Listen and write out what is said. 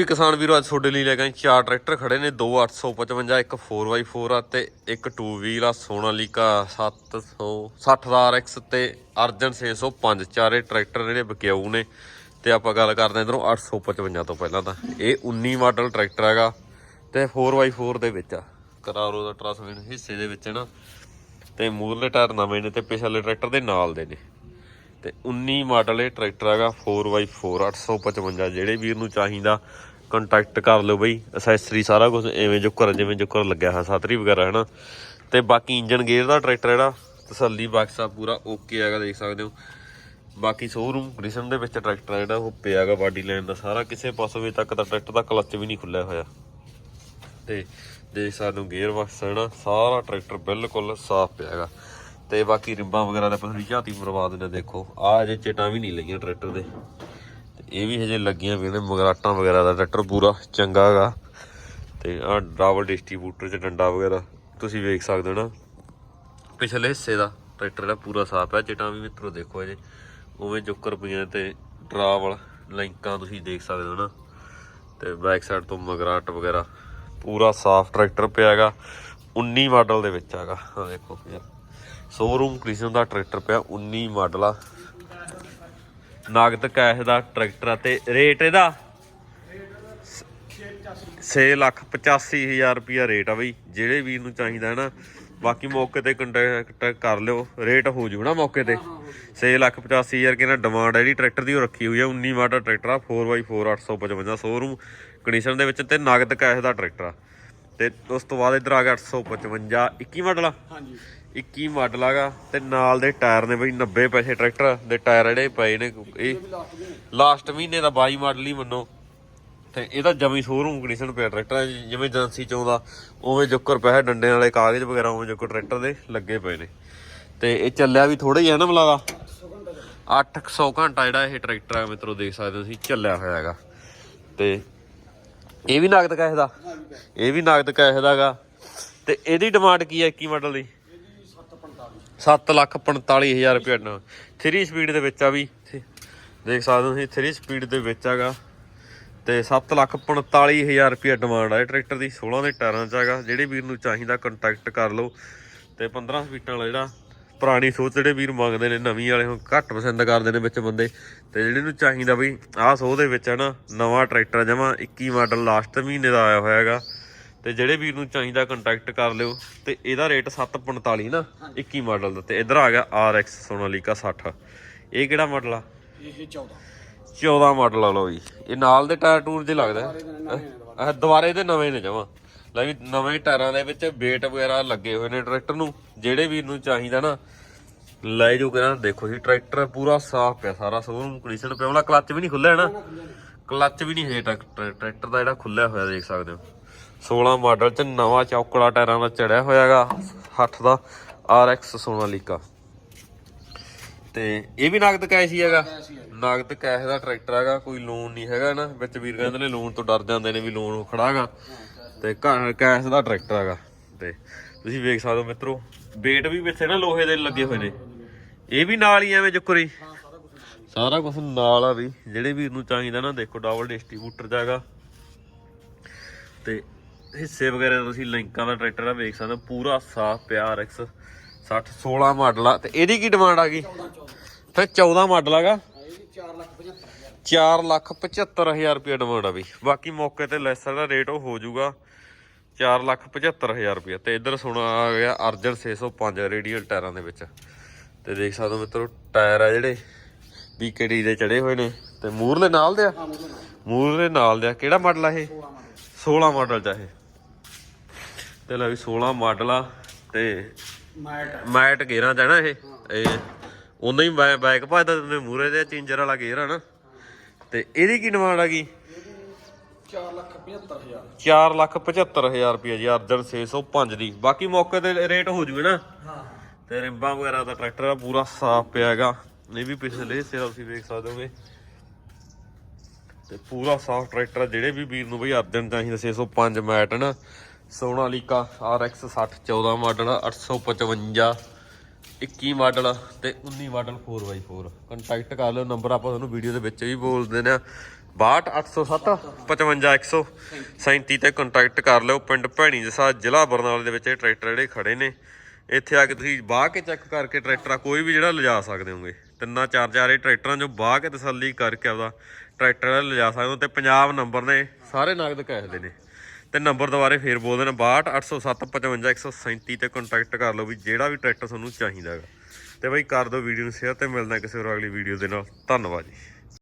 ਵੀ ਕਿਸਾਨ ਵੀਰੋ, ਅੱਜ ਤੁਹਾਡੇ ਲਈ ਲੈ ਕੇ ਚਾਰ ਟਰੈਕਟਰ ਖੜੇ ਨੇ। ਦੋ 855 ਇੱਕ 4x4 ਆ ਤੇ ਇੱਕ 2 ਵੀਲ ਆ ਸੋਨਾਲੀਕਾ 760 ਦਾ RX ਤੇ ਅਰਜਨ 605 ਚਾਰੇ ਟਰੈਕਟਰ ਜਿਹੜੇ ਬਕਿਆਊ ਨੇ ਤੇ ਆਪਾਂ ਗੱਲ ਕਰਦੇ ਹਾਂ ਇਧਰੋਂ 855 ਤੋਂ ਪਹਿਲਾਂ ਤਾਂ। ਇਹ 19 ਮਾਡਲ ਟਰੈਕਟਰ ਹੈਗਾ ਤੇ 4x4 ਦੇ ਵਿੱਚ ਆ। ਕਰਾਰੋ ਦਾ ਟਰਾਂਸਮਿਸ਼ਨ ਹਿੱਸੇ ਦੇ ਵਿੱਚ ਨਾ। ਤੇ ਮੂਰਲੇ ਟਾਇਰ ਨਵੇਂ ਨੇ ਤੇ ਪਿਛਲੇ ਟਰੈਕਟਰ ਦੇ ਨਾਲ ਦੇ ਨੇ। ਤੇ 19 ਮਾਡਲ ਇਹ ਟਰੈਕਟਰ ਹੈਗਾ 4x4 855 ਜਿਹੜੇ ਵੀਰ ਨੂੰ ਚਾਹੀਦਾ ਕੰਟੈਕਟ ਕਰ ਲਿਓ ਬਈ। ਅਸੈਸਰੀ ਸਾਰਾ ਕੁਝ ਐਵੇਂ ਜੁਕਰ, ਜਿਵੇਂ ਜੁਕਰ ਲੱਗਿਆ ਹੋਇਆ, ਸਾਤਰੀ ਵਗੈਰਾ ਹੈ ਨਾ ਤੇ ਬਾਕੀ ਇੰਜਨ ਗੇਅਰ ਦਾ ਟਰੈਕਟਰ ਜਿਹੜਾ, ਤਸੱਲੀ ਬਕਸਾ ਪੂਰਾ ਓਕੇ ਹੈਗਾ ਦੇਖ ਸਕਦੇ ਹੋ। ਬਾਕੀ ਸ਼ੋਰੂਮ ਕੰਡੀਸ਼ਨ ਦੇ ਵਿੱਚ ਟਰੈਕਟਰ ਜਿਹੜਾ, ਉਹ ਪਿਆ ਹੈਗਾ ਬਾਡੀ ਲਾਈਨ ਦਾ। ਸਾਰਾ ਕਿਸੇ ਪਾਸੋਂ ਵੀ ਤੱਕ ਦਾ ਟਰੈਕਟਰ ਦਾ ਕਲੱਚ ਵੀ ਨਹੀਂ ਖੁੱਲਿਆ ਹੋਇਆ। ਤੇ ਦੇਖ ਸਕਦੇ ਹੋ ਗੇਅਰ ਬਕਸ ਹੈ ਨਾ ਸਾਰਾ ਟਰੈਕਟਰ ਬਿਲਕੁਲ ਸਾਫ਼ ਪਿਆ ਹੈਗਾ। ਤੇ ਬਾਕੀ ਰਿੰਬਾਂ ਵਗੈਰਾ ਦਾ ਪਸਰੀ ਝਾਤੀ ਬਰਬਾਦ ਨੇ ਦੇਖੋ। ਆ ਅਜੇ ਚੇਟਾਂ ਵੀ ਨਹੀਂ ਲਈਆਂ ਟਰੈਕਟਰ ਦੇ। ਇਹ ਵੀ ਹਜੇ ਲੱਗੀਆਂ ਵੀ ਨੇ ਮਗਰਾਟਾਂ ਵਗੈਰਾ ਦਾ ਟਰੈਕਟਰ ਪੂਰਾ ਚੰਗਾ ਹੈਗਾ। ਤੇ ਆ ਡਬਲ ਡਿਸਟ੍ਰੀਬਿਊਟਰ ਚ ਡੰਡਾ ਵਗੈਰਾ, ਤੁਸੀਂ ਵੇਖ ਸਕਦੇ ਹੋ ਨਾ। ਪਿਛਲੇ ਹਿੱਸੇ ਦਾ ਟਰੈਕਟਰ ਦਾ ਪੂਰਾ ਸਾਫ਼ ਹੈ ਚੇਟਾਂ ਵੀ ਮਿੱਤਰੋ ਦੇਖੋ ਹਜੇ ਉਵੇਂ ਜੁੱਕਰ ਪਈਆਂ ਤੇ ਡਰਾਵਲ ਲਾਈਕਾਂ ਤੁਸੀਂ ਦੇਖ ਸਕਦੇ ਹੋ ਨਾ। ਤੇ ਬੈਕ ਸਾਈਡ ਤੋਂ ਮਗਰਾਟ ਵਗੈਰਾ, ਪੂਰਾ ਸਾਫ਼ ਟਰੈਕਟਰ ਪਿਆ ਹੈਗਾ 19 ਮਾਡਲ ਦੇ ਵਿੱਚ ਹੈਗਾ। ਆ ਦੇਖੋ ਯਾਰ ਸ਼ੋਰੂਮ ਕ੍ਰਿਸ਼ਨ ਦਾ ਟਰੈਕਟਰ ਪਿਆ 19 ਮਾਡਲ ਆ। ਨਗਦ ਕੈਸ਼ ਦਾ ਟਰੈਕਟਰ ਆ ਤੇ ਰੇਟ ਇਹਦਾ? 6 ਲੱਖ 85000 ਰੁਪਿਆ ਰੇਟ ਆ ਬਈ, ਜਿਹੜੇ ਵੀਰ ਨੂੰ ਚਾਹੀਦਾ ਹੈ ਨਾ, ਬਾਕੀ ਮੌਕੇ ਤੇ ਕੰਟੈਕਟ ਕਰ ਲਿਓ, ਰੇਟ ਹੋ ਜੂ ਨਾ ਮੌਕੇ ਤੇ। 6 ਲੱਖ 85000 ਕਿਹਨਾਂ ਡਿਮਾਂਡ ਹੈ ਜਿਹੜੀ ਟਰੈਕਟਰ ਦੀ ਉਹ ਰੱਖੀ ਹੋਈ ਹੈ 19 ਮਾਡਲ ਟਰੈਕਟਰ ਆ 4x4 855 ਸ਼ੋਰੂਮ ਕੰਡੀਸ਼ਨ ਦੇ ਵਿੱਚ ਤੇ ਨਗਦ ਕੈਸ਼ ਦਾ ਟਰੈਕਟਰ ਆ। ਤੇ ਉਸ ਤੋਂ ਬਾਅਦ ਇਧਰ ਆ ਗਿਆ 855 21 ਮਾਡਲ ਆ? ਹਾਂਜੀ। 21 ਮਾਡਲ ਆਗਾ ਤੇ ਨਾਲ ਦੇ ਟਾਇਰ ਨੇ ਬਈ 90 ਪੈਸੇ ਟਰੈਕਟਰ ਦੇ ਟਾਇਰ ਜਿਹੜੇ ਪਏ ਨੇ ਇਹ ਲਾਸਟ ਮਹੀਨੇ ਦਾ 22 ਮਾਡਲ ਹੀ ਮੰਨੋ। ਤੇ ਇਹਦਾ ਜਮੀ ਸ਼ੋਰੂਮ ਕੰਡੀਸ਼ਨ ਪਿਆ ਟਰੈਕਟਰ ਜਿਵੇਂ ਏਜੰਸੀ ਚ ਆਉਂਦਾ ਉਵੇਂ ਜੁੱਕਰ ਪੈਸੇ ਡੰਡੇ ਵਾਲੇ ਕਾਗਜ਼ ਵਗੈਰਾ, ਉਵੇਂ ਜੁੱਕਰ ਟਰੈਕਟਰ ਦੇ ਲੱਗੇ ਪਏ ਨੇ। ਤੇ ਇਹ ਚੱਲਿਆ ਵੀ ਥੋੜਾ ਹੀ ਹੈ ਨਾ ਮਲਾਗਾ 800 ਘੰਟਾ ਜਿਹੜਾ ਇਹ ਟਰੈਕਟਰ ਆ, ਮਿੱਤਰੋ ਦੇਖ ਸਕਦੇ ਹੋ ਤੁਸੀਂ, ਚੱਲਿਆ ਹੋਇਆ ਹੈਗਾ। ਤੇ ਇਹ ਵੀ ਨਗਦ ਕੈਸ਼ ਦਾ, ਇਹ ਵੀ ਨਗਦ ਕੈਸ਼ ਦਾਗਾ ਤੇ ਇਹਦੀ ਡਿਮਾਂਡ ਕੀ ਹੈ 21 ਮਾਡਲ ਦੀ? 7 ਲੱਖ 45000 ਰੁਪਏ ਦਾ 3 ਸਪੀਡ ਦੇ ਵਿੱਚ ਆ ਵੀ। ਦੇਖ ਸਕਦੇ ਹੋ ਤੁਸੀਂ 3 ਸਪੀਡ ਦੇ ਵਿੱਚ ਹੈਗਾ। ਤੇ 7 ਲੱਖ 45000 ਰੁਪਏ ਡਿਮਾਂਡ ਆ ਇਹ ਟਰੈਕਟਰ ਦੀ 16 ਦੇ ਟਾਇਰਾਂ 'ਚ ਹੈਗਾ। ਜਿਹੜੇ ਵੀਰ ਨੂੰ ਚਾਹੀਦਾ ਕੰਟੈਕਟ ਕਰ ਲਓ। ਤੇ 15 ਸਪੀਟਾਂ ਵਾਲਾ ਜਿਹੜਾ ਪੁਰਾਣੀ ਸੋਚ ਜਿਹੜੇ ਵੀਰ ਮੰਗਦੇ ਨੇ, ਨਵੀਂ ਵਾਲੇ ਹੁਣ ਘੱਟ ਪਸੰਦ ਕਰਦੇ ਨੇ ਵਿੱਚ ਬੰਦੇ। ਤੇ ਜਿਹੜੇ ਨੂੰ ਚਾਹੀਦਾ ਬਈ ਆਹ ਸੋਹ ਦੇ ਵਿੱਚ ਹੈ ਨਾ, ਨਵਾਂ ਟਰੈਕਟਰ ਜਮਾ 21 ਮਾਡਲ ਲਾਸਟ ਮਹੀਨੇ ਦਾ ਆਇਆ ਹੋਇਆ ਹੈਗਾ। ਤੇ ਜਿਹੜੇ ਵੀਰ ਨੂੰ ਚਾਹੀਦਾ ਕੰਟੈਕਟ ਕਰ ਲਿਓ ਤੇ ਇਹਦਾ ਰੇਟ 745 ਨਾ 21 ਮਾਡਲ ਦਾ ਤੇ ਇਧਰ ਆ ਗਿਆ RX ਸੋਨਾਲੀਕਾ 60 ਇਹ ਕਿਹੜਾ ਮਾਡਲ ਆ? ਇਹ 14 14 ਮਾਡਲ ਆ ਲਓ ਜੀ। ਇਹ ਨਾਲ ਦੇ ਟਾਇਰ ਟੂਰ ਜੇ ਲੱਗਦਾ ਇਹ ਦੁਬਾਰੇ ਦੇ ਨਵੇਂ ਨੇ ਜਮਾ। ਲੈ ਵੀ ਨਵੇਂ ਟਾਇਰਾਂ ਦੇ ਵਿੱਚ ਵੇਟ ਵਗੈਰਾ ਲੱਗੇ ਹੋਏ ਨੇ ਟਰੈਕਟਰ ਨੂੰ। ਜਿਹੜੇ ਵੀਰ ਨੂੰ ਚਾਹੀਦਾ ਨਾ ਲੈ ਜੋ ਕਰਾਂ ਦੇਖੋ ਜੀ ਟਰੈਕਟਰ ਪੂਰਾ ਸਾਫ਼ ਪਿਆ ਸਾਰਾ ਸ਼ੋਰੂਮ ਕੰਡੀਸ਼ਨ ਪਿਆ। ਉਹਦਾ ਕਲੱਚ ਵੀ ਨਹੀਂ ਖੁੱਲਿਆ ਨਾ। ਕਲੱਚ ਵੀ ਨਹੀਂ ਹੈ ਟਰੈਕਟਰ ਟਰੈਕਟਰ ਦਾ ਜਿਹੜਾ ਖੁੱਲਿਆ ਹੋਇਆ ਦੇਖ ਸਕਦੇ ਹੋ। 16 ਮਾਡਲ ਚ ਨਵਾਂ ਚੌਕੜਾ ਟਾਇਰਾਂ ਦਾ ਚੜਿਆ ਹੋਇਆਗਾ। 60 ਦਾ RX ਸੋਨਾਲੀਕਾ ਤੇ ਇਹ ਵੀ ਨਗਦ ਕੈਸ਼ ਹੀ ਹੈਗਾ। ਨਗਦ ਕੈਸ਼ ਦਾ ਟਰੈਕਟਰ ਹੈਗਾ, ਕੋਈ ਲੋਨ ਨਹੀਂ ਹੈਗਾ ਨਾ। ਵਿੱਚ ਵੀਰ ਕਹਿੰਦੇ ਨੇ ਲੋਨ ਤੋਂ ਡਰ ਜਾਂਦੇ ਨੇ ਵੀ ਲੋਨ ਖੜਾਗਾ। ਤੇ ਕੈਸ਼ ਦਾ ਟਰੈਕਟਰ ਹੈਗਾ। ਤੇ ਤੁਸੀਂ ਵੇਖ ਸਕਦੇ ਹੋ ਮਿੱਤਰੋ ਵੇਟ ਵੀ ਵਿੱਚ ਨਾ ਲੋਹੇ ਦੇ ਲੱਗੇ ਹੋਏ ਨੇ। ਇਹ ਵੀ ਨਾਲ ਹੀ ਐਵੇਂ ਜੁਕਰੀ। ਸਾਰਾ ਕੁਝ ਨਾਲ ਆ ਵੀ। ਜਿਹੜੇ ਵੀਰ ਨੂੰ ਚਾਹੀਦਾ ਨਾ, ਦੇਖੋ ਡਬਲ ਡਿਸਟ੍ਰੀਬਿਊਟਰ ਦਾ ਹੈਗਾ। ਤੇ ਹਿੱਸੇ ਵਗੈਰਾ ਤੁਸੀਂ ਲਿੰਕਾਂ ਦਾ ਟਰੈਕਟਰ ਆ, ਵੇਖ ਸਕਦੇ ਹੋ, ਪੂਰਾ ਸਾਫ਼ ਪਿਆ RX 60 16 ਮਾਡਲ ਆ। ਤੇ ਇਹਦੀ ਕੀ ਡਿਮਾਂਡ ਆ ਗਈ? ਫਿਰ 14 ਮਾਡਲ ਹੈਗਾ ਇਹਦੀ 4 ਲੱਖ 75 4 ਲੱਖ 75000 ਰੁਪਏ ਡਿਮਾਂਡ ਆ ਵੀ ਬਾਕੀ ਮੌਕੇ ਤੇ ਲੈਸਰ ਦਾ ਰੇਟ ਉਹ ਹੋ ਜਾਊਗਾ 4 ਲੱਖ 75000 ਰੁਪਏ ਤੇ ਇੱਧਰ ਸੁਣਾ ਆ ਗਿਆ ਅਰਜਨ 605 ਰੇਡੀਅਲ ਟਾਇਰਾਂ ਦੇ ਵਿੱਚ। ਤੇ ਦੇਖ ਸਕਦੇ ਹੋ ਮਿੱਤਰੋ ਟਾਇਰ ਆ ਜਿਹੜੇ ਬੀਕੇਡੀ ਦੇ ਚੜੇ ਹੋਏ ਨੇ। ਤੇ ਮੂਰਲੇ ਨਾਲ ਦੇ ਆ? ਮੂਰਲੇ ਨਾਲ ਦੇ ਆ। ਕਿਹੜਾ ਮਾਡਲ ਆ ਇਹ? 16 ਮਾਡਲ ਚ ਆ ਇਹ। ਤੇ ਲੈ ਵੀ 16 ਮਾਡਲ ਆ ਤੇ ਮੈਟ ਮੈਟ ਗੇਅਰਾਂ ਚ ਹੈ ਨਾ ਇਹ। ਇਹ ਉਨਾਂ ਹੀ ਬੈ- ਬੈਕ ਭਜਦਾ ਤੇ ਮੂਰੇ ਦੇ ਚੇਂਜਰ ਵਾਲਾ ਗੇਅਰ ਆ ਨਾ। ਤੇ ਇਹਦੀ ਕੀ ਡਿਮਾਂਡ ਆ ਗਈ? 4 ਲੱਖ 75000 4 ਲੱਖ 75000 ਰੁਪਏ ਜੀ ਅਰਜਨ 605 ਦੀ। ਬਾਕੀ ਮੌਕੇ ਤੇ ਰੇਟ ਹੋ ਜੂਗੇ ਨਾ। ਹਾਂ। ਤੇ ਰਿੰਬਾਂ ਵਗੈਰਾ ਦਾ ਟਰੈਕਟਰ ਆ ਪੂਰਾ ਸਾਫ਼ ਪਿਆ ਹੈਗਾ। ਇਹ ਵੀ ਪਿਛਲੇ ਹਿੱਸੇ ਦਾ ਤੁਸੀਂ ਵੇਖ ਸਕਦੇ ਹੋਗੇ। ਤੇ ਪੂਰਾ ਸਾਫ਼ ਟਰੈਕਟਰ ਆ ਜਿਹੜੇ ਵੀ ਵੀਰ ਨੂੰ ਬਈ ਅਰਜਨ ਚਾਹੀਦਾ 605 ਮੈਟ ਨਾ। ਸੋਨਾਲੀਕਾ RX 60 14 ਮਾਡਲ 855 21 ਮਾਡਲ ਤੇ 19 ਮਾਡਲ 4x4 ਕੰਟੈਕਟ ਕਰ ਲਿਓ ਨੰਬਰ ਆਪਾਂ ਤੁਹਾਨੂੰ ਵੀਡੀਓ ਦੇ ਵਿੱਚ ਵੀ ਬੋਲ ਦਿੰਦੇ ਆ 62807 55137 ਤੇ ਕੰਟੈਕਟ ਕਰ ਲਿਓ। ਪਿੰਡ ਭੈਣੀ ਜਸਾ ਜ਼ਿਲ੍ਹਾ ਬਰਨਾਲੇ ਦੇ ਵਿੱਚ ਇਹ ਟਰੈਕਟਰ ਜਿਹੜੇ ਖੜੇ ਨੇ। ਇੱਥੇ ਆ ਕੇ ਤੁਸੀਂ ਬਾਹ ਕੇ ਚੈੱਕ ਕਰਕੇ ਟਰੈਕਟਰ ਆ, ਕੋਈ ਵੀ ਜਿਹੜਾ ਲਿਜਾ ਸਕਦੇ ਹੋਗੇ। ਤਿੰਨਾਂ, ਚਾਰ ਚਾਰ ਇਹ ਟਰੈਕਟਰਾਂ ਚੋਂ ਬਾਹ ਕੇ ਤਸੱਲੀ ਕਰਕੇ ਆਪਦਾ ਟਰੈਕਟਰ ਜਿਹੜਾ ਲਿਜਾ ਸਕਦੇ ਹੋ। ਤੇ ਪੰਜਾਬ ਨੰਬਰ ਨੇ, ਸਾਰੇ ਨਗਦ ਕੈਸ਼ ਦੇ ਨੇ। ਤੇ ਨੰਬਰ ਦੁਬਾਰੇ ਫੇਰ ਬੋਲ ਦੇਣਾ 62807 55137 ਤੇ ਕੰਟੈਕਟ ਕਰ ਲਓ ਵੀ ਜਿਹੜਾ ਵੀ ਟਰੈਕਟਰ ਤੁਹਾਨੂੰ ਚਾਹੀਦਾ ਹੈਗਾ। ਤੇ ਬਾਈ ਕਰ ਦਿਓ ਵੀਡੀਓ ਨੂੰ ਸ਼ੇਅਰ ਤੇ ਮਿਲਦਾ ਕਿਸੇ ਹੋਰ ਅਗਲੀ ਵੀਡੀਓ ਦੇ ਨਾਲ। ਧੰਨਵਾਦ ਜੀ।